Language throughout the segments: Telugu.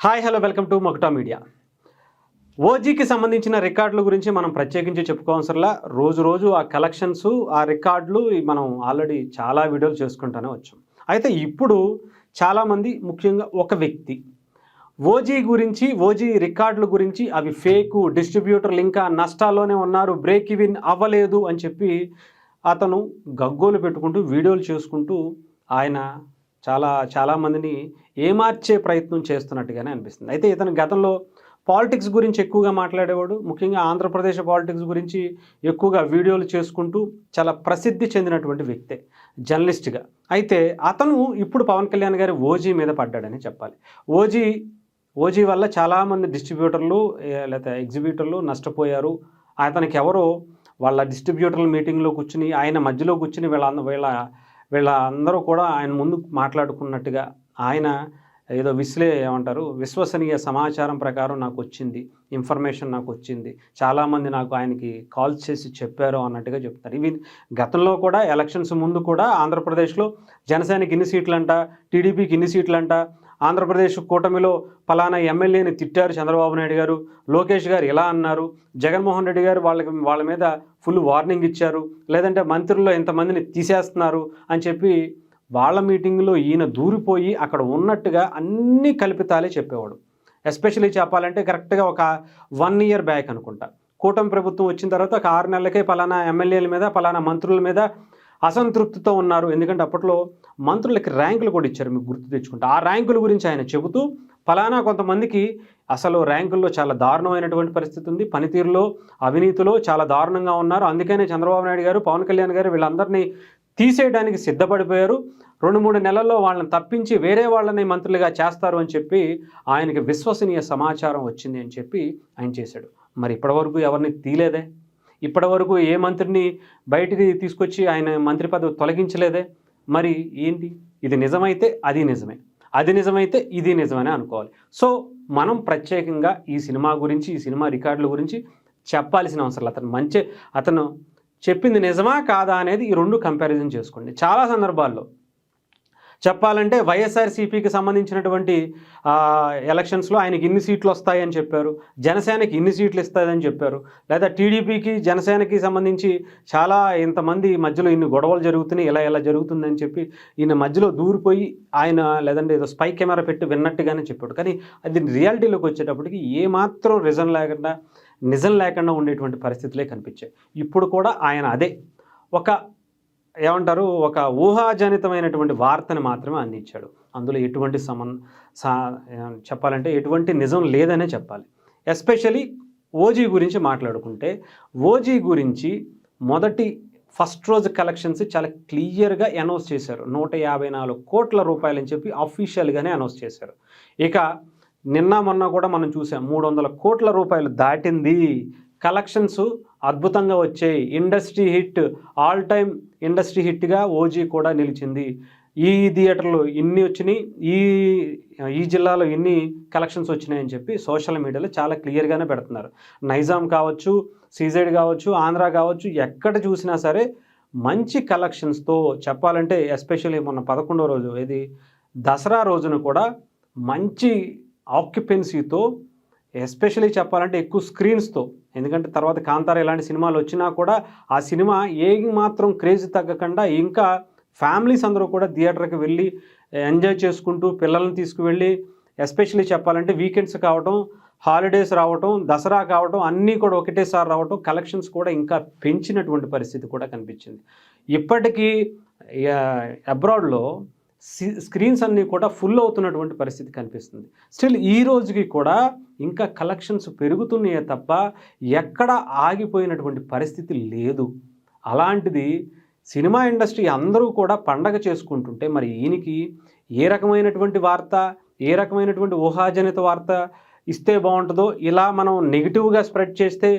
హాయ్ హలో వెల్కమ్ టు మొకటా మీడియా ఓజీకి సంబంధించిన రికార్డుల గురించి మనం ప్రత్యేకించి చెప్పుకోవసరలా రోజు రోజు ఆ కలెక్షన్స్ ఆ రికార్డులు మనం ఆల్రెడీ చాలా వీడియోలు చేసుకుంటూనే వచ్చాం. అయితే ఇప్పుడు చాలామంది ముఖ్యంగా ఒక వ్యక్తి ఓజీ గురించి ఓజీ రికార్డుల గురించి అవి ఫేకు డిస్ట్రిబ్యూటర్లు ఇంకా నష్టాల్లోనే ఉన్నారు బ్రేక్ ఇవిన్ అవ్వలేదు అని చెప్పి అతను గగ్గోలు పెట్టుకుంటూ వీడియోలు చేసుకుంటూ ఆయన చాలా చాలామందిని ఏమార్చే ప్రయత్నం చేస్తున్నట్టుగానే అనిపిస్తుంది. అయితే ఇతను గతంలో పాలిటిక్స్ గురించి ఎక్కువగా మాట్లాడేవాడు. ముఖ్యంగా ఆంధ్రప్రదేశ్ పాలిటిక్స్ గురించి ఎక్కువగా వీడియోలు చేసుకుంటూ చాలా ప్రసిద్ధి చెందినటువంటి వ్యక్తే జర్నలిస్ట్గా. అయితే అతను ఇప్పుడు పవన్ కళ్యాణ్ గారి ఓజీ మీద పడ్డాడని చెప్పాలి. ఓజీ ఓజీ వల్ల చాలామంది డిస్ట్రిబ్యూటర్లు లేకపోతే ఎగ్జిబ్యూటర్లు నష్టపోయారు. అతనికి ఎవరో వాళ్ళ డిస్ట్రిబ్యూటర్ల మీటింగ్లో కూర్చుని ఆయన మధ్యలో కూర్చుని వీళ్ళ వీళ్ళ వీళ్ళ అందరూ కూడా ఆయన ముందు మాట్లాడుకున్నట్టుగా ఆయన ఏదో విశ్లే ఏమంటారు విశ్వసనీయ సమాచారం ప్రకారం నాకు వచ్చింది ఇన్ఫర్మేషన్ నాకు వచ్చింది చాలామంది నాకు ఆయనకి కాల్ చేసి చెప్పారు అన్నట్టుగా చెప్తారు. ఇవి గతంలో కూడా ఎలక్షన్స్ ముందు కూడా ఆంధ్రప్రదేశ్లో జనసేనకి ఇన్ని సీట్లంట టీడీపీకి ఇన్ని సీట్లంట ఆంధ్రప్రదేశ్ కూటమిలో ఫలానా ఎమ్మెల్యేని తిట్టారు చంద్రబాబు నాయుడు గారు. లోకేష్ గారు ఇలా అన్నారు. జగన్మోహన్ రెడ్డి గారు వాళ్ళకి వాళ్ళ మీద ఫుల్ వార్నింగ్ ఇచ్చారు. లేదంటే మంత్రుల్లో ఇంతమందిని తీసేస్తున్నారు అని చెప్పి వాళ్ళ మీటింగ్లో ఈయన దూరిపోయి అక్కడ ఉన్నట్టుగా అన్ని కల్పితాలే చెప్పేవాడు. ఎస్పెషల్లీ చెప్పాలంటే కరెక్ట్గా ఒక వన్ ఇయర్ బ్యాక్ అనుకుంటా. కూటమి ప్రభుత్వం వచ్చిన తర్వాత ఒక ఆరు నెలలకే పలానా ఎమ్మెల్యేల మీద పలానా మంత్రుల మీద అసంతృప్తితో ఉన్నారు. ఎందుకంటే అప్పట్లో మంత్రులకి ర్యాంకులు కూడా ఇచ్చారు. మీకు గుర్తు తెచ్చుకుంటే. ఆ ర్యాంకుల గురించి ఆయన చెబుతూ ఫలానా కొంతమందికి అసలు ర్యాంకుల్లో చాలా దారుణమైనటువంటి పరిస్థితి ఉంది. పనితీరులో అవినీతిలో చాలా దారుణంగా ఉన్నారు. అందుకనే చంద్రబాబు నాయుడు గారు పవన్ కళ్యాణ్ గారు వీళ్ళందరినీ తీసేయడానికి సిద్ధపడిపోయారు. రెండు మూడు నెలల్లో వాళ్ళని తప్పించి వేరే వాళ్ళని మంత్రులుగా చేస్తారు అని చెప్పి ఆయనకి విశ్వసనీయ సమాచారం వచ్చింది అని చెప్పి ఆయన చేశాడు. మరి ఇప్పటివరకు ఎవరిని తీలేదే ఇప్పటివరకు ఏ మంత్రిని బయటికి తీసుకొచ్చి ఆయన మంత్రి పదవి తొలగించలేదే? మరి ఏంటి ఇది నిజమైతే అది నిజమే. అది నిజమైతే ఇది నిజమని అనుకోవాలి. సో మనం ప్రత్యేకంగా ఈ సినిమా గురించి ఈ సినిమా రికార్డుల గురించి చెప్పాల్సిన అవసరం అతను మంచి అతను చెప్పింది నిజమా కాదా అనేది ఈ రెండు కంపారిజన్ చేసుకోండి. చాలా సందర్భాల్లో చెప్పాలంటే వైఎస్ఆర్సీపీకి సంబంధించినటువంటి ఎలక్షన్స్లో ఆయనకి ఇన్ని సీట్లు వస్తాయని చెప్పారు. జనసేనకి ఇన్ని సీట్లు ఇస్తాయని చెప్పారు. లేదా టీడీపీకి జనసేనకి సంబంధించి చాలా ఇంతమంది మధ్యలో ఇన్ని గొడవలు జరుగుతున్నాయి ఇలా ఇలా జరుగుతుందని చెప్పి ఈయన మధ్యలో దూరిపోయి ఆయన లేదంటే ఏదో స్పై కెమెరా పెట్టి విన్నట్టుగానే చెప్పాడు. కానీ అది రియాలిటీలోకి వచ్చేటప్పటికి ఏమాత్రం రిజన్ లేకుండా నిజం లేకుండా ఉండేటువంటి పరిస్థితులే కనిపించాయి. ఇప్పుడు కూడా ఆయన అదే. ఒక ఏమంటారు? ఒక ఊహాజనితమైనటువంటి వార్తను మాత్రమే అందించాడు. అందులో ఎటువంటి సమన్ సా చెప్పాలంటే ఎటువంటి నిజం లేదనే చెప్పాలి. ఎస్పెషలీ ఓజీ గురించి మాట్లాడుకుంటే ఓజీ గురించి మొదటి ఫస్ట్ రోజు కలెక్షన్స్ చాలా క్లియర్గా అనౌన్స్ చేశారు. నూట యాభై నాలుగు కోట్ల రూపాయలు అని చెప్పి అఫీషియల్గానే అనౌన్స్ చేశారు. ఇక నిన్న మొన్న కూడా మనం చూసాం మూడు వందల కోట్ల రూపాయలు దాటింది. కలెక్షన్స్ అద్భుతంగా వచ్చాయి industry hit all time industry హిట్గా OG కూడా నిలిచింది. ఈ థియేటర్లు ఇన్ని వచ్చినాయి ఈ ఈ జిల్లాలో ఇన్ని కలెక్షన్స్ వచ్చినాయని చెప్పి సోషల్ మీడియాలో చాలా క్లియర్గానే పెడుతున్నారు. నైజాం కావచ్చు సీజైడ్ కావచ్చు ఆంధ్ర కావచ్చు ఎక్కడ చూసినా సరే మంచి కలెక్షన్స్తో చెప్పాలంటే ఎస్పెషల్లీ మొన్న పదకొండో రోజు ఇది దసరా రోజున కూడా మంచి ఆక్యుపెన్సీతో ఎస్పెషల్లీ చెప్పాలంటే ఎక్కువ స్క్రీన్స్తో. ఎందుకంటే తర్వాత కాంతార ఇలాంటి సినిమాలు వచ్చినా కూడా ఆ సినిమా ఏ మాత్రం క్రేజ్ తగ్గకుండా ఇంకా ఫ్యామిలీస్ అందరూ కూడా థియేటర్కి వెళ్ళి ఎంజాయ్ చేసుకుంటూ పిల్లల్ని తీసుకువెళ్ళి ఎస్పెషల్లీ చెప్పాలంటే వీకెండ్స్ కావటం హాలిడేస్ రావటం దసరా కావటం అన్నీ కూడా ఒకటేసారి రావటం కలెక్షన్స్ కూడా ఇంకా పెంచినటువంటి పరిస్థితి కూడా కనిపించింది. ఇప్పటికీ అబ్రాడ్లో స్క్రీన్స్ అన్నీ కూడా ఫుల్ అవుతున్నటువంటి పరిస్థితి కనిపిస్తుంది. స్టిల్ ఈ రోజుకి కూడా ఇంకా కలెక్షన్స్ పెరుగుతున్నాయే తప్ప ఎక్కడ ఆగిపోయినటువంటి పరిస్థితి లేదు. అలాంటిది సినిమా ఇండస్ట్రీ అందరూ కూడా పండగ చేసుకుంటుంటే మరి ఈయనకి ఏ రకమైనటువంటి వార్త ఏ రకమైనటువంటి ఊహాజనిత వార్త ఇస్తే బాగుంటుందో ఇలా మనం నెగిటివ్గా స్ప్రెడ్ చేస్తే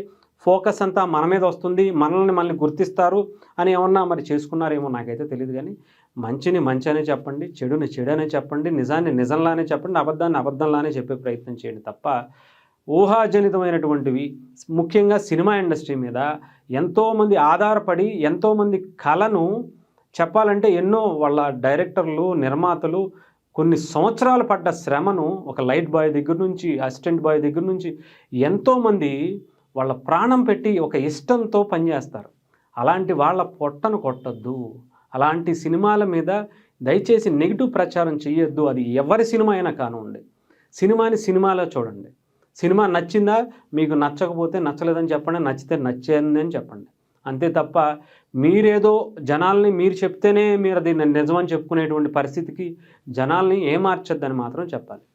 ఫోకస్ అంతా మన మీద వస్తుంది మనల్ని మనల్ని గుర్తిస్తారు అని ఏమన్నా మరి చేసుకున్నారేమో నాకైతే తెలియదు కానీ మంచిని మంచి అనే చెప్పండి చెడుని చెడు అనే చెప్పండి నిజాన్ని నిజంలానే చెప్పండి అబద్ధాన్ని అబద్ధంలానే చెప్పే ప్రయత్నం చేయండి తప్ప ఊహాజనితమైనటువంటివి ముఖ్యంగా సినిమా ఇండస్ట్రీ మీద ఎంతోమంది ఆధారపడి ఎంతోమంది కళను చెప్పాలంటే ఎన్నో వాళ్ళ డైరెక్టర్లు నిర్మాతలు కొన్ని సంవత్సరాలు పడ్డ శ్రమను ఒక లైట్ బాయ్ దగ్గర నుంచి అసిస్టెంట్ బాయ్ దగ్గర నుంచి ఎంతోమంది వాళ్ళ ప్రాణం పెట్టి ఒక ఇష్టంతో పనిచేస్తారు. అలాంటి వాళ్ళ పొట్టను కొట్టద్దు. అలాంటి సినిమాల మీద దయచేసి నెగిటివ్ ప్రచారం చేయొద్దు అది ఎవరి సినిమా అయినా కానివ్వండి. సినిమాని సినిమాలో చూడండి. సినిమా నచ్చిందా? మీకు నచ్చకపోతే నచ్చలేదని చెప్పండి. నచ్చితే నచ్చిందని చెప్పండి. అంతే తప్ప మీరేదో జనాల్ని మీరు చెప్తేనే మీరు అది నిజమని చెప్పుకునేటువంటి పరిస్థితికి జనాల్ని ఏమార్చొద్దని మాత్రం చెప్పాలి.